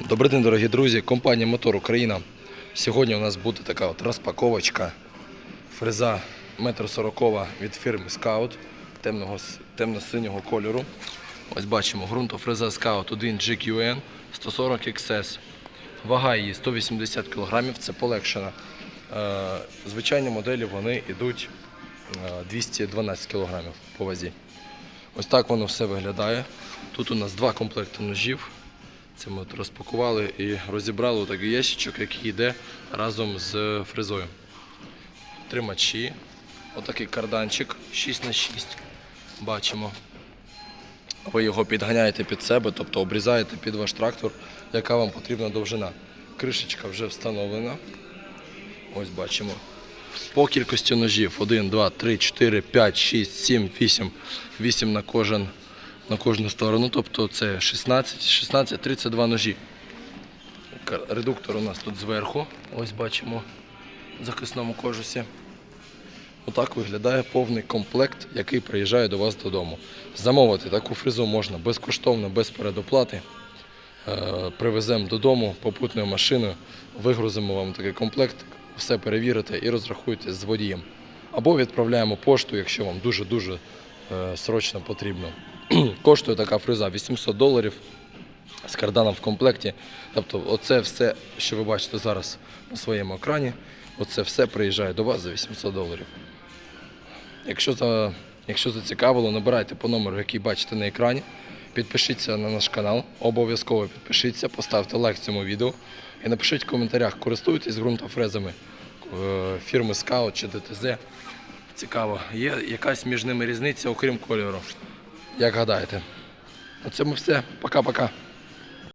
Добрий день, дорогі друзі. Компанія Мотор Україна. Сьогодні у нас буде така от розпаковочка. Фреза 1,40 м від фірми Scout темно-синього кольору. Ось бачимо ґрунтофреза Scout 1 GQN 140 XS. Вага її 180 кг, це полегшена. Е, Звичайні моделі вони йдуть е, 212 кг по вазі. Ось так воно все виглядає. Тут у нас два комплекти ножів. Це ми от розпакували і розібрали такий ящичок, який йде разом з фрезою. Тримачі, отакий карданчик 6х6. Бачимо. Ви його підганяєте під себе, тобто обрізаєте під ваш трактор, яка вам потрібна довжина. Кришечка вже встановлена. Ось бачимо. По кількості ножів 1, 2, 3, 4, 5, 6, 7, 8. 8 на кожен на кожну сторону. Тобто це 16, 16, 32 ножі. Редуктор у нас тут зверху. Ось бачимо в захисному кожусі. Отак виглядає повний комплект, який приїжджає до вас додому. Замовити таку фрезу можна безкоштовно, без передоплати. Е, Привеземо додому попутною машиною, вигрузимо вам такий комплект, все перевірите і розрахуєте з водієм. Або відправляємо пошту, якщо вам дуже-дуже е, срочно потрібно. Коштує така фреза 800 доларів з карданом в комплекті. Тобто, оце все, що ви бачите зараз на своєму екрані, оце все приїжджає до вас за 800 доларів. Якщо, за, якщо зацікавило, набирайте по номеру, який бачите на екрані. Підпишіться на наш канал, обов'язково підпишіться, поставте лайк цьому відео і напишіть в коментарях, користуєтесь ґрунтофрезами е, фірми Scout чи DTZ. Цікаво, є якась між ними різниця, окрім кольору. Як гадаєте? На цьому все. Пока-пока.